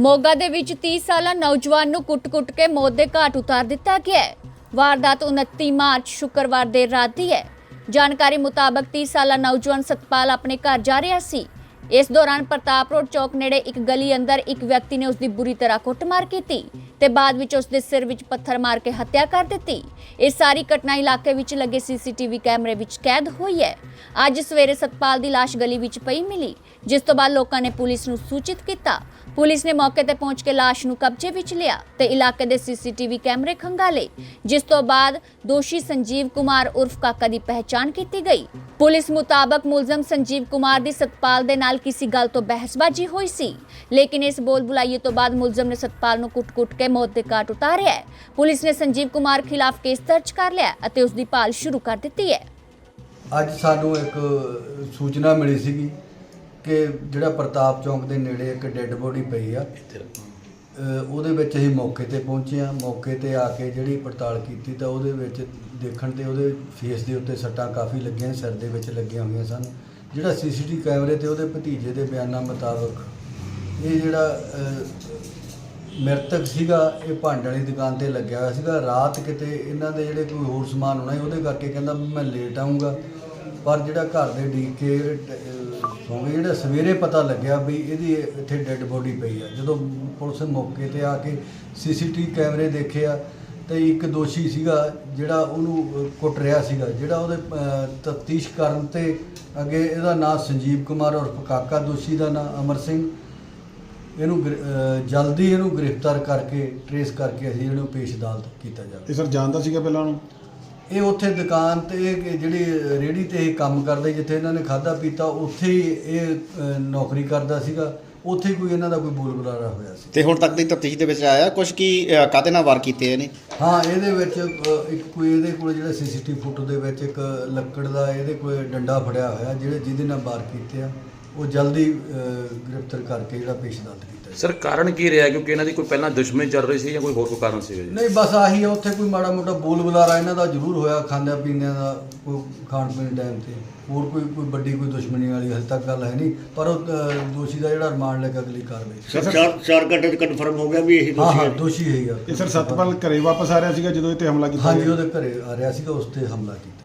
ਮੋਗਾ ਦੇ ਵਿੱਚ 30 ਸਾਲਾ ਨੌਜਵਾਨ ਨੂੰ ਕੁੱਟ-ਕੁੱਟ ਕੇ ਮੌਤ ਦੇ ਘਾਟ ਉਤਾਰ ਦਿੱਤਾ ਗਿਆ ਹੈ। ਵਾਰਦਾਤ 29 ਮਾਰਚ, ਸ਼ੁੱਕਰਵਾਰ ਦੇਰ ਰਾਤ ਦੀ ਹੈ। ਜਾਣਕਾਰੀ ਮੁਤਾਬਕ 30 ਸਾਲਾ ਨੌਜਵਾਨ ਸਤਪਾਲ ਆਪਣੇ ਘਰ ਜਾ ਰਿਹਾ ਸੀ। ਇਸ ਦੌਰਾਨ ਪ੍ਰਤਾਪ ਰੋਡ ਚੌਕ ਨੇੜੇ ਇੱਕ ਗਲੀ ਅੰਦਰ ਇੱਕ ਵਿਅਕਤੀ ਨੇ ਉਸ ਦੀ ਬੁਰੀ ਤਰ੍ਹਾਂ ਕੁੱਟਮਾਰ ਕੀਤੀ ਤੇ ਬਾਅਦ ਵਿੱਚ ਉਸ ਦੇ ਸਿਰ ਵਿੱਚ ਪੱਥਰ ਮਾਰ ਕੇ ਹੱਤਿਆ ਕਰ ਦਿੱਤੀ। ਇਹ ਸਾਰੀ ਘਟਨਾ ਇਲਾਕੇ ਵਿੱਚ ਲੱਗੇ ਸੀਸੀਟੀਵੀ ਕੈਮਰੇ ਵਿੱਚ ਕੈਦ ਹੋਈ ਹੈ। ਅੱਜ ਸਵੇਰੇ ਸਤਪਾਲ ਦੀ ਲਾਸ਼ ਗਲੀ ਵਿੱਚ ਪਈ ਮਿਲੀ, ਜਿਸ ਤੋਂ ਬਾਅਦ ਲੋਕਾਂ ਨੇ ਪੁਲਿਸ ਨੂੰ ਸੂਚਿਤ ਕੀਤਾ। ਪੁਲਿਸ ਨੇ ਮੌਕੇ ਤੇ ਪਹੁੰਚ ਕੇ ਲਾਸ਼ ਨੂੰ ਕਬਜ਼ੇ ਵਿੱਚ ਲਿਆ ਤੇ ਇਲਾਕੇ ਦੇ ਸੀਸੀਟੀਵੀ ਕੈਮਰੇ ਖੰਗਾਲੇ ਜਿਸ ਤੋਂ ਬਾਅਦ ਦੋਸ਼ੀ ਸੰਜੀਵ ਕੁਮਾਰ ਉਰਫ ਕਾਕਾ ਦੀ ਪਹਿਚਾਣ ਕੀਤੀ ਗਈ। ਪੁਲਿਸ ਮੁਤਾਬਕ ਮੁਲਜ਼ਮ ਸੰਜੀਵ ਕੁਮਾਰ ਦੀ ਸਤਪਾਲ ਦੇ ਨਾਲ ਕਿਸੇ ਗੱਲ ਤੋਂ ਬਹਿਸਬਾਜ਼ੀ ਹੋਈ ਸੀ, ਲੇਕਿਨ ਇਸ ਬੋਲ ਬੁਲਾਈਏ ਤੋਂ ਬਾਅਦ ਮੁਲਜ਼ਮ ਨੇ ਸਤਪਾਲ ਨੂੰ ਕੁੱਟ-ਕੁੱਟ ਕੇ ਮੌਤ ਦੇ ਘਾਟ ਉਤਾਰਿਆ ਹੈ। ਪੁਲਿਸ ਨੇ ਸੰਜੀਵ ਕੁਮਾਰ ਖਿਲਾਫ ਕੇਸ ਦਰਜ ਕਰ ਲਿਆ ਅਤੇ ਉਸ ਦੀ ਭਾਲ ਸ਼ੁਰੂ ਕਰ ਦਿੱਤੀ ਹੈ। ਅੱਜ ਸਾਨੂੰ ਇੱਕ ਸੂਚਨਾ ਮਿਲੀ ਸੀਗੀ ਕਿ ਜਿਹੜਾ ਪ੍ਰਤਾਪ ਚੌਂਕ ਦੇ ਨੇੜੇ ਇੱਕ ਡੈੱਡ ਬੋਡੀ ਪਈ ਆ ਉਹਦੇ ਵਿੱਚ ਅਸੀਂ ਮੌਕੇ ਤੇ ਪਹੁੰਚੇ ਆ ਮੌਕੇ ਤੇ ਆ ਕੇ ਜਿਹੜੀ ਪੜਤਾਲ ਕੀਤੀ ਤਾਂ ਉਹਦੇ ਵਿੱਚ ਦੇਖਣ ਤੇ ਉਹਦੇ ਫੇਸ ਦੇ ਉੱਤੇ ਸੱਟਾਂ ਕਾਫੀ ਲੱਗੀਆਂ ਸਿਰ ਦੇ ਵਿੱਚ ਲੱਗੀਆਂ ਹੋਈਆਂ ਸਨ। ਜਿਹੜਾ ਸੀਸੀਟੀਵੀ ਕੈਮਰੇ ਤੇ ਉਹਦੇ ਭਤੀਜੇ ਦੇ ਬਿਆਨਾਂ ਮੁਤਾਬਕ ਇਹ ਜਿਹੜਾ ਅ, ਮ੍ਰਿਤਕ ਸੀਗਾ ਇਹ ਭਾਂਡੇ ਵਾਲੀ ਦੁਕਾਨ ਤੇ ਲੱਗਿਆ ਹੋਇਆ ਸੀਗਾ। ਰਾਤ ਕਿਤੇ ਇਹਨਾਂ ਦੇ ਜਿਹੜੇ ਕੋਈ ਹੋਰ ਸਮਾਨ ਹੋਣਾ ਸੀ ਉਹਦੇ ਕਰਕੇ ਕਹਿੰਦਾ ਵੀ ਮੈਂ ਲੇਟ ਆਉਂਗਾ ਪਰ ਜਿਹੜਾ ਘਰ ਦੇ ਡੀਕ ਕੇ ਜਿਹੜਾ ਸਵੇਰੇ ਪਤਾ ਲੱਗਿਆ ਵੀ ਇਹਦੀ ਇੱਥੇ ਡੈੱਡ ਬੋਡੀ ਪਈ ਆ। ਜਦੋਂ ਪੁਲਿਸ ਮੌਕੇ ਤੇ ਆ ਕੇ ਸੀਸੀਟੀਵੀ ਕੈਮਰੇ ਦੇਖੇ ਆ ਤੇ ਇੱਕ ਦੋਸ਼ੀ ਸੀਗਾ ਜਿਹੜਾ ਉਹਨੂੰ ਕੁੱਟ ਰਿਹਾ ਸੀਗਾ, ਜਿਹੜਾ ਉਹਦੇ ਤਫਤੀਸ਼ ਕਰਨ ਤੇ ਅੱਗੇ ਇਹਦਾ ਨਾਮ ਸੰਜੀਵ ਕੁਮਾਰ ਔਰ ਕਾਕਾ ਦੋਸ਼ੀ ਦਾ ਨਾਮ ਅਮਰ ਸਿੰਘ। ਇਹਨੂੰ ਗ੍ਰਿ- ਜਲਦੀ ਇਹਨੂੰ ਗ੍ਰਿਫਤਾਰ ਕਰਕੇ, ਟਰੇਸ ਕਰਕੇ ਅਸੀਂ ਇਹਨੂੰ ਪੇਸ਼ ਅਦਾਲਤ ਕੀਤਾ ਜਾਵੇ। ਇਹ ਸਰ ਜਾਣਦਾ ਸੀਗਾ ਪਹਿਲਾਂ ਉਹਨੂੰ? ਇਹ ਉੱਥੇ ਦੁਕਾਨ ਤੇ ਜਿਹੜੀ ਰੇੜੀ ਤੇ ਇਹ ਕੰਮ ਕਰਦੇ ਜਿੱਥੇ ਇਹਨਾਂ ਨੇ ਖਾਦਾ ਪੀਤਾ ਉੱਥੇ ਹੀ ਇਹ ਨੌਕਰੀ ਕਰਦਾ ਸੀਗਾ। ਉੱਥੇ ਕੋਈ ਇਹਨਾਂ ਦਾ ਕੋਈ ਬੋਲ ਬੁਲਾਰਾ ਹੋਇਆ ਸੀ। ਤੇ ਹੁਣ ਤੱਕ ਦੀ ਤਫਤੀਸ਼ ਦੇ ਵਿੱਚ ਆਇਆ ਕੁਝ ਕੀ ਕਾਹਦੇ ਨਾਲ ਵਾਰ ਕੀਤੇ ਇਹਨੇ? ਹਾਂ ਇਹਦੇ ਵਿੱਚ ਅ, ਇੱਕ ਕੋਈ ਇਹਦੇ ਕੋਲ ਜਿਹੜਾ ਸੀਸੀਟੀਵੀ ਫੋਟੋ ਦੇ ਵਿੱਚ ਇੱਕ ਲੱਕੜ ਦਾ ਇਹਦੇ ਕੋਲ ਡੰਡਾ ਫੜਿਆ ਹੋਇਆ ਜਿਹੜੇ ਜਿਹਦੇ ਨਾਲ ਵਾਰ ਕੀਤੇ ਆ। ਉਹ ਜਲਦੀ ਗ੍ਰਿਫਤਾਰ ਕਰਕੇ ਜਿਹੜਾ ਪੇਸ਼ ਅਦਾਲਤ ਕੀਤਾ। ਸਰ ਕਾਰਨ ਕੀ ਰਿਹਾ? ਕਿਉਂਕਿ ਇਹਨਾਂ ਦੀ ਕੋਈ ਪਹਿਲਾਂ ਦੁਸ਼ਮਣੀ ਚੱਲ ਰਹੀ ਸੀ ਜਾਂ ਕੋਈ ਹੋਰ ਕੋਈ ਕਾਰਨ ਜੀ? ਨਹੀਂ ਬਸ ਆਹੀ ਆ ਉੱਥੇ ਕੋਈ ਮਾੜਾ ਮੋਟਾ ਬੋਲ ਬੁਲਾਰਾ ਇਹਨਾਂ ਦਾ ਜ਼ਰੂਰ ਹੋਇਆ ਖਾਂਦਿਆਂ ਪੀਂਦਿਆਂ ਦਾ ਕੋਈ ਖਾਣ ਪੀਣ ਟਾਈਮ ਤੇ। ਹੋਰ ਕੋਈ ਕੋਈ ਵੱਡੀ ਕੋਈ ਦੁਸ਼ਮਣੀ ਵਾਲੀ ਹਜੇ ਤੱਕ ਗੱਲ ਹੈ ਨਹੀਂ ਪਰ ਉਹ ਅ, ਦੋਸ਼ੀ ਦਾ ਜਿਹੜਾ ਰਿਮਾਂਡ ਲੈ ਕੇ ਅਗਲੀ ਕਾਰਵਾਈ ਸਰ ਚਾਰ ਚਾਰ ਘੰਟੇ ਚ ਕਨਫਰਮ ਹੋ ਗਿਆ ਵੀ ਇਹੀ ਹਾਂ ਦੋਸ਼ੀ ਹਾਂ ਹੈ। ਦੋਸ਼ੀ ਹੈ ਇਹ ਸਰ ਸਤਪਾਲ ਘਰੇ ਵਾਪਸ ਆ ਰਿਹਾ ਸੀਗਾ ਜਦੋਂ ਇਹ ਤੇ ਹਮਲਾ ਕੀਤਾ ਹਾਂਜੀ ਗਿਆ। ਉਹਦੇ ਘਰੇ ਆ ਰਿਹਾ ਸੀਗਾ ਉਸ ਤੇ ਹਮਲਾ ਕੀਤਾ।